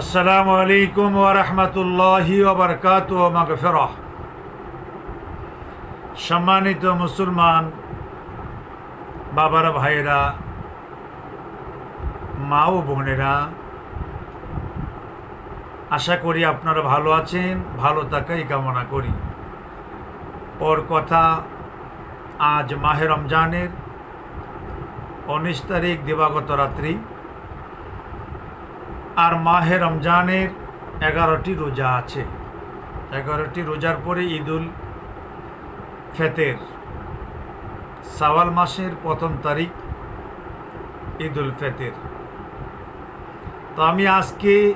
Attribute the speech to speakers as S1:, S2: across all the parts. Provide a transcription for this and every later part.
S1: আসসালামু আলাইকুম ওরহমতুল্লাহি ওবরকাত মাগফিরাহ। সম্মানিত মুসলমান বাবারা, ভাইয়েরা, মা ও বোনেরা, আশা করি আপনারা ভালো আছেন, ভালো থাকাই কামনা করি। ওর কথা আজ মাহে রমজানের উনিশ তারিখ দিবাগত রাত্রি। আর মাহে রমজানের এগারোটি রোজা আছে। এগারোটি রোজার পরে ঈদুল ফেতের। সাওয়াল মাসের প্রথম তারিখ ঈদুল ফেতের। তো আমি আজকে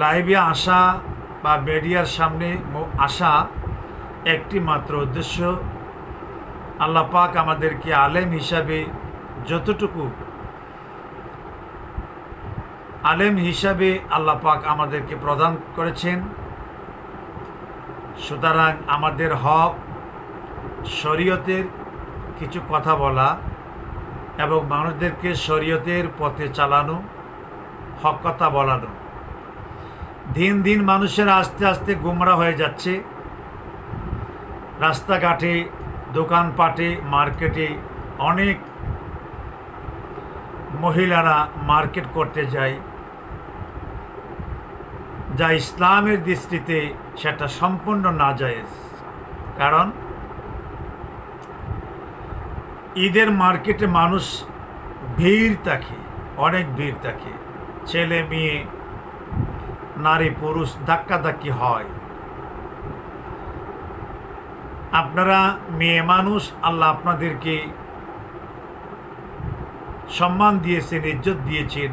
S1: লাইভে আসা বা মিডিয়ার সামনে আসা একটি মাত্র উদ্দেশ্য। আল্লাহ পাক আমাদেরকে আলেম হিসাবে যতটুকু আলেম হিসাবে আল্লাহ পাক আমাদেরকে প্রদান করেছেন। সুতরাং আমাদের হক, শরীয়তের কিছু কথা বলা এবং মানুষদেরকে শরীয়তের পথে চালানো, হক কথা বলানো। দিন দিন মানুষের আস্তে আস্তে গুমরা হয়ে যাচ্ছে। রাস্তাঘাটে, দোকানপাটে, মার্কেটে অনেক মহিলারা মার্কেট করতে যায়। যা ইসলামের দৃষ্টিতে সেটা সম্পূর্ণ না জায়েজ কারণ ঈদের মার্কেটে মানুষ ভিড় থাকে, অনেক ভিড় থাকে। ছেলে, মেয়ে, নারী, পুরুষ ধাক্কাধাক্কি হয়। আপনারা মেয়ে মানুষ, আল্লাহ আপনাদেরকে সম্মান দিয়েছেন, ইজ্জত দিয়েছেন।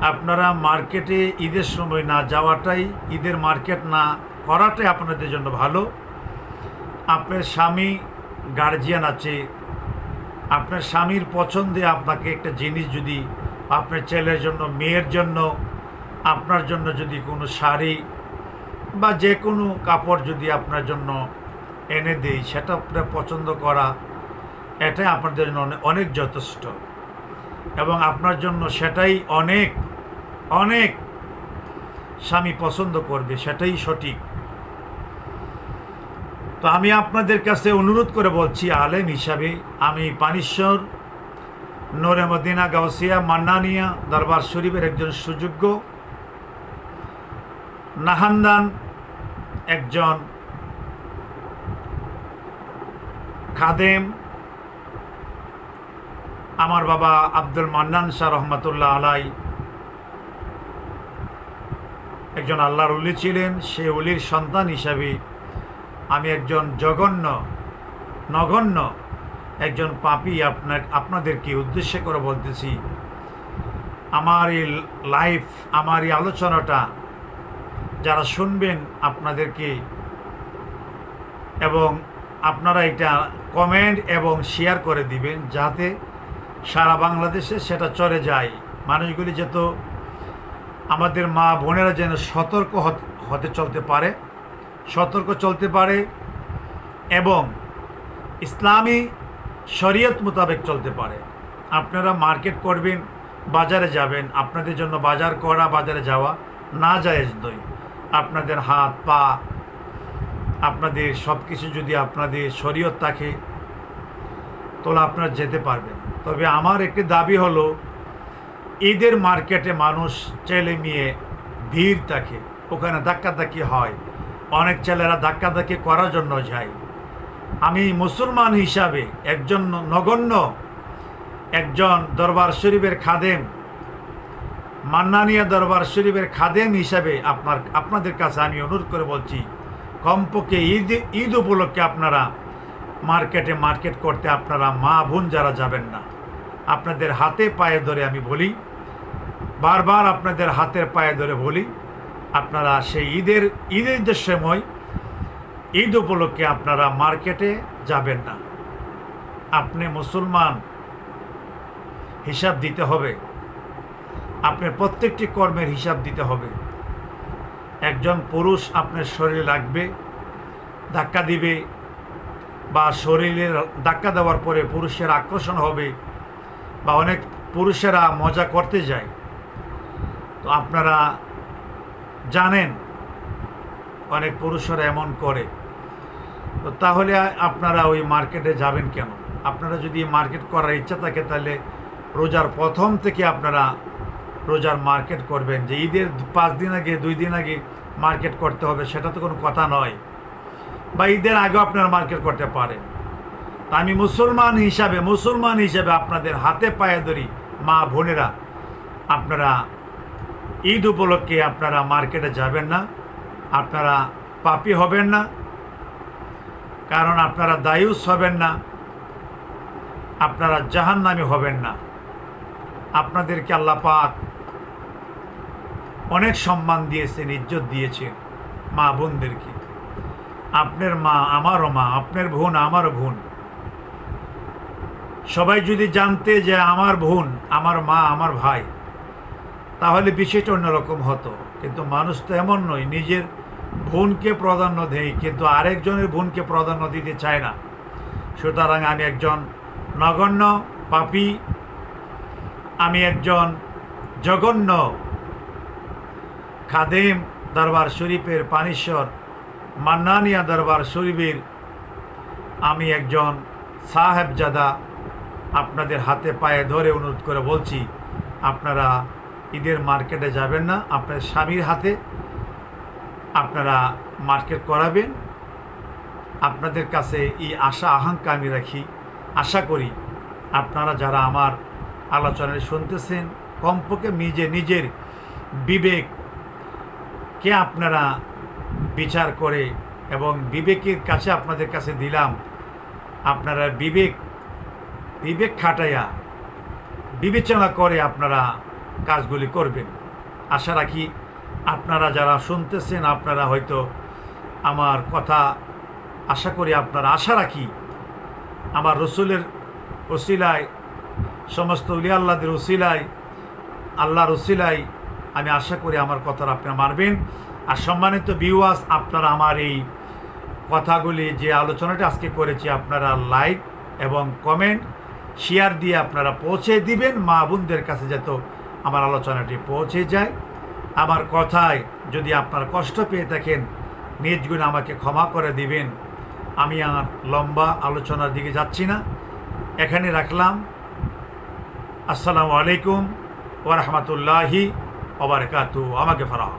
S1: আপনারা মার্কেটে ঈদের সময় না যাওয়াটাই, ঈদের মার্কেট না করাটাই আপনাদের জন্য ভালো। আপনার স্বামী গার্জিয়ান আছে। আপনার স্বামীর পছন্দে আপনাকে একটা জিনিস যদি আপনার ছেলের জন্য, মেয়ের জন্য, আপনার জন্য যদি কোনো শাড়ি বা যে কোনো কাপড় যদি আপনার জন্য এনে দেই সেটা আপনার পছন্দ করা, এটাই আপনাদের জন্য অনেক যথেষ্ট। এবং আপনার জন্য সেটাই অনেক অনেক স্বামী পছন্দ করবে, সেটাই সঠিক। তো আমি আপনাদের কাছে অনুরোধ করে বলছি, আলেম হিসাবে আমি পানিশ্বর মদিনা, গাউসিয়া, মান্নানিয়া দরবার শরীফের একজন সুযোগ্য নাহান্দান একজন খাদেম। আমার বাবা আব্দুল মান্নান শাহ রহমতুল্লাহ আলাই একজন আল্লাহর উলি ছিলেন, সে উলির সন্তান হিসাবে আমি একজন জঘন্য, নগণ্য একজন পাপি আপনার আপনাদেরকে উদ্দেশ্য করে বলতেছি, আমার এই লাইফ আমার এই আলোচনাটা যারা শুনবেন আপনাদেরকে এবং আপনারা এটা কমেন্ট এবং শেয়ার করে দিবেন, যাতে সারা বাংলাদেশে সেটা চলে যায়। মানুষগুলি যেত আমাদের মা বোনেরা যেন সতর্ক হত- চলতে পারে, সতর্ক চলতে পারে এবং ইসলামী শরীয়ত মোতাবেক চলতে পারে। আপনারা মার্কেট করবেন, বাজারে যাবেন, আপনাদের জন্য বাজার করা, বাজারে যাওয়া না জায়েজ নয় আপনাদের হাত, পা, আপনাদের সব কিছু যদি আপনাদের শরীয়ত থাকে, তাহলে আপনারা যেতে পারবেন। তবে আমার একটি দাবি হলো ঈদের মার্কেটে মানুষ, ছেলে মেয়ে, ভিড় থাকে, ওখানে ধাক্কাধাক্কি হয়। অনেক ছেলেরা ধাক্কাধাক্কি করার জন্য যায়। আমি মুসলমান হিসাবে একজন নগণ্য, একজন দরবার শরীফের খাদেম, মান্নানিয়া দরবার শরীফের খাদেম হিসাবে আপনার, আপনাদের কাছে আমি অনুরোধ করে বলছি, কমপক্ষে ঈদ ঈদ উপলক্ষে আপনারা মার্কেটে মার্কেট করতে আপনারা মা বোন যারা যাবেন না। আপনাদের হাতে পায়ে ধরে আমি বলি, বারবার আপনাদের হাতের পায়ে ধরে বলি, আপনারা সেই ঈদের ঈদের যে সময়, ঈদ উপলক্ষে আপনারা মার্কেটে যাবেন না। আপনি মুসলমান, হিসাব দিতে হবে। আপনার প্রত্যেকটি কর্মের হিসাব দিতে হবে। একজন পুরুষ আপনার শরীরে লাগবে, ধাক্কা দিবে বা শরীরে ধাক্কা দেওয়ার পরে পুরুষের আকর্ষণ হবে বা অনেক পুরুষেরা মজা করতে যায়। তো আপনারা জানেন অনেক পুরুষরা এমন করে। তো তাহলে আপনারা ওই মার্কেটে যাবেন কেন? আপনারা যদি মার্কেট করার ইচ্ছা থাকে তাহলে রোজার প্রথম থেকে আপনারা রোজার মার্কেট করবেন। যে ঈদের পাঁচ দিন আগে, দুই দিন আগে মার্কেট করতে হবে, সেটা তো কোনো কথা নয়। বা ঈদের আগেও আপনারা মার্কেট করতে পারেন। আমি মুসলমান হিসাবে মুসলমান হিসাবে আপনাদের হাতে পায়ে ধরি, মা বোনেরা। আপনারা ঈদ উপলক্ষে আপনারা মার্কেটে যাবেন না, আপনারা পাপি হবেন না, কারণ আপনারা দায়ুস হবেন না, আপনারা জাহান্নামি হবেন না। আপনাদেরকে আল্লাহ পাক অনেক সম্মান দিয়েছেন, ইজ্জত দিয়েছেন মা বোনদেরকে। আপনার মা, আমারও মা, আপনার বোন, আমারও বোন। সবাই যদি জানতে যে আমার বোন, আমার মা, আমার ভাই, তাহলে বিষয়টা অন্যরকম হতো। কিন্তু মানুষ তো এমন নয়, নিজের বোনকে প্রাধান্য দেয়, কিন্তু আরেকজনের বোনকে প্রাধান্য দিতে চায় না। সুতরাং আমি একজন নগণ্য পাপী, আমি একজন জঘন্য খাদেম দরবার শরীফের পানিশ্বর, মান্নানিয়া দরবার শরীফের আমি একজন সাহেবজাদা আপনাদের হাতে পায়ে ধরে অনুরোধ করে বলছি, আপনারা ঈদের মার্কেটে যাবেন না আপনার স্বামীর হাতে আপনারা মার্কেট করাবেন। আপনাদের কাছে এই আশা আকাঙ্ক্ষা আমি রাখি। আশা করি আপনারা যারা আমার আলোচনায় শুনতেছেন, কমপক্ষে নিজে নিজের বিবেককে আপনারা বিচার করে এবং বিবেকের কাছে আপনাদের কাছে দিলাম। আপনারা বিবেক বিবেক খাটাইয়া বিবেচনা করে আপনারা কাজগুলি করবেন। আশা রাখি আপনারা যারা শুনতেছেন, আপনারা হয়তো আমার কথা আশা করি আপনারা আশা রাখি আমার রসুলের ওসিলায়, সমস্ত উলিয়া আল্লাহদের ওসিলায়, আল্লাহর ওসিলায় আমি আশা করি আমার কথাটা আপনারা মানবেন। আর সম্মানিত বিওয়াস আপনারা আমার এই কথাগুলি যে আলোচনাটা আজকে করেছি, আপনারা লাইক এবং কমেন্ট শেয়ার দিয়ে আপনারা পৌঁছে দিবেন। মা বোনদের কাছে যাতে আমার আলোচনাটি পৌঁছে যায়। আমার কথায় যদি আপনারা কষ্ট পেয়ে থাকেন, নিজ গুণ আমাকে ক্ষমা করে দিবেন। আমি আর লম্বা আলোচনার দিকে যাচ্ছি না। এখানে রাখলাম। আসসালামু আলাইকুম ওরহমতুল্লাহি ওবরকাতু আমাকে ফরাহ